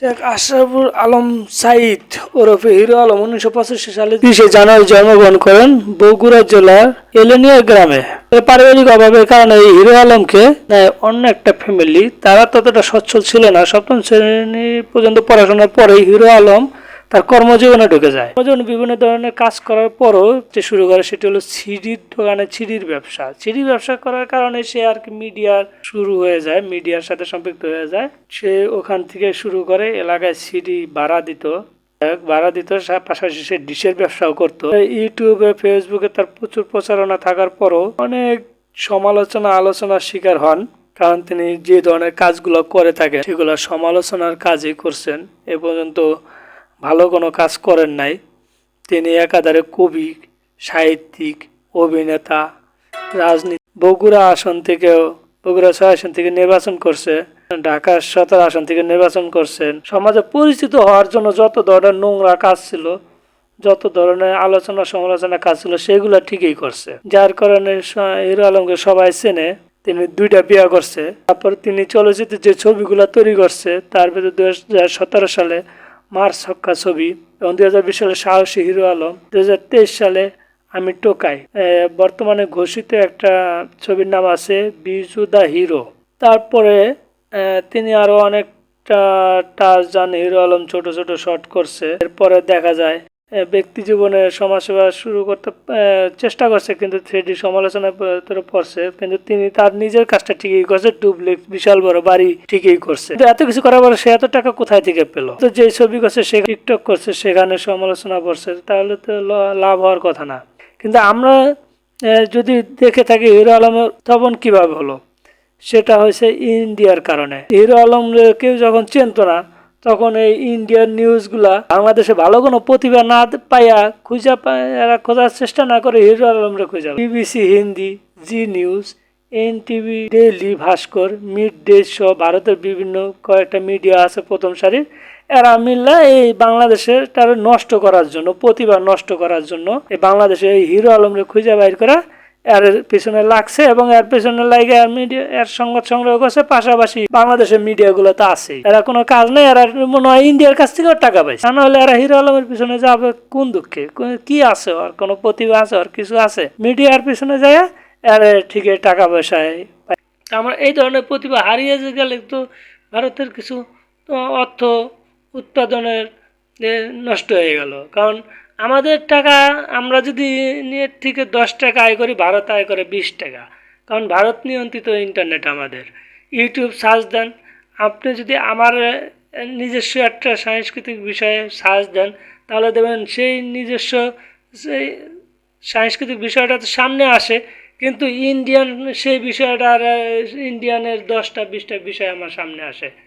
শেখ আশরাফুল আলম সাইদ ওরফে হিরো আলম উনিশশো পঁচাশি সালে বিশে জানুয়ারি জন্মগ্রহণ করেন বগুড়া জেলার এলেনিয়া গ্রামে। পারিবারিক অভাবের কারণে এই হিরো আলমকে নেয় অন্য একটা ফ্যামিলি তারা ততটা সচ্ছল ছিল না। সপ্তম শ্রেণি পর্যন্ত পড়াশোনার পরে হিরো আলম তার কর্মজীবনে ঢুকে যায়। কর্মজীবনে বিভিন্ন ধরনের কাজ করার পরও যে শুরু করে সেটি হলো সিডির দোকানে সিডির ব্যবসা। সিডির ব্যবসা করার কারণে সে আর কি মিডিয়ার শুরু হয়ে যায় মিডিয়ার সাথে সম্পৃক্ত হয়ে যায়। সে ওখান থেকে শুরু করে এলাকায় সিডি ভাড়া দিত। ভাড়া দিত পাশাপাশি সে ডিশের ব্যবসাও করতো। ইউটিউবে ফেসবুকে তার প্রচুর প্রচারণা থাকার পরও অনেক সমালোচনা, আলোচনার শিকার হন। কারণ তিনি যে ধরনের কাজগুলো করে থাকেন, সেগুলো সমালোচনার কাজই করছেন। এ পর্যন্ত ভালো কোনো কাজ করেন নাই। তিনি একাধারে কবি, সাহিত্যিক, অভিনেতা, রাজনীতি বগুড়া আসন থেকেও বগুড়া ছয় আসন থেকে নির্বাচন করছে, ঢাকা সতেরো আসন থেকে নির্বাচন করছেন সমাজে পরিচিত হওয়ার জন্য যত ধরনের নোংরা কাজ ছিল, যত ধরনের আলোচনা সমালোচনা কাজ ছিল, সেগুলো ঠিকই করছে। যার কারণে হিরো আলমকে সবাই চেনে, তিনি দুইটা বিয়ে করছে। তারপর তিনি চলচ্চিত্র যে ছবিগুলো তৈরি করছে, তার ভিতরে দুই হাজার সতেরো সালে মার্চ হক্কা ছবি এবং দুই হাজার বিশ সালে সাহসী হিরো আলম, দুই হাজার তেইশ সালে আমি টোকাই। বর্তমানে ঘোষিত একটা ছবির নাম আছে বিজু দা হিরো। তারপরে তিনি আরও অনেকটা টার্জান হিরো আলম ছোট ছোট শট করছে। এরপরে দেখা যায় ব্যক্তি জীবনে সমাজসেবা শুরু করতে চেষ্টা করছে, কিন্তু সমালোচনার ভেতরে পড়ছে, কিন্তু তিনি তার নিজের কাজটা ঠিকই করছে ডুপ্লেক্স বিশাল বড় বাড়ি ঠিকই করছে। এত কিছু করার পরে সে এত টাকা কোথায় থেকে পেল? তো যে ছবি করছে, সে টিকটক করছে, সেখানে সমালোচনা করছে, তাহলে তো লাভ হওয়ার কথা না। কিন্তু আমরা যদি দেখে থাকি, হিরো আলমের তখন কীভাবে হলো? সেটা হয়েছে ইন্ডিয়ার কারণে। হিরো আলম কেউ যখন চিনতো না তখন এই ইন্ডিয়ান নিউজগুলা বাংলাদেশে ভালো কোনো প্রতিভা না পাইয়া খুঁজা এরা খোঁজার চেষ্টা না করে হিরো আলমরা খুঁজা BBC Hindi Zee news N TV daily Bhaskar mid day show ভারতের বিভিন্ন কয়েকটা মিডিয়া আছে প্রথম সারির। এরা মিললে এই বাংলাদেশের তার নষ্ট করার জন্য, প্রতিভা নষ্ট করার জন্য এই বাংলাদেশে এই হিরো আলমরে খুঁজে বাইর করা এর পিছনে লাগছে এবং এর পিছনে লাগে এর মিডিয়া এর সংবাদ সংগ্রহ করছে। পাশাপাশি বাংলাদেশের মিডিয়াগুলো তো আছে। এরা কোনো কাজ নেই, এরা মনে হয় ইন্ডিয়ার কাছ থেকে টাকা পাইছে। তা নাহলে এরা হিরো আলমের পিছনে যাবে কোন দুঃখে? কি আছে? ওর কোনো প্রতিভা আছে? ওর কিছু আছে? মিডিয়ার পিছনে যায় এর ঠিকই টাকা পয়সায় পায়। আমরা এই ধরনের প্রতিভা হারিয়ে গেলে তো ভারতের কিছু অর্থ উৎপাদনের নষ্ট হয়ে গেল। কারণ আমাদের টাকা, আমরা যদি নিয়ে থেকে দশ টাকা আয় করি, ভারত আয় করে বিশ টাকা। কারণ ভারত নিয়ন্ত্রিত ইন্টারনেট আমাদের। ইউটিউব সার্চ দেন। আপনি যদি আমার নিজস্ব একটা সাংস্কৃতিক বিষয়ে সার্চ দেন, তাহলে দেখবেন সেই নিজস্ব সেই সাংস্কৃতিক বিষয়টা তো সামনে আসে। কিন্তু ইন্ডিয়ান সেই বিষয়টা আর ইন্ডিয়ানের দশটা, বিশটা বিষয় আমার সামনে আসে।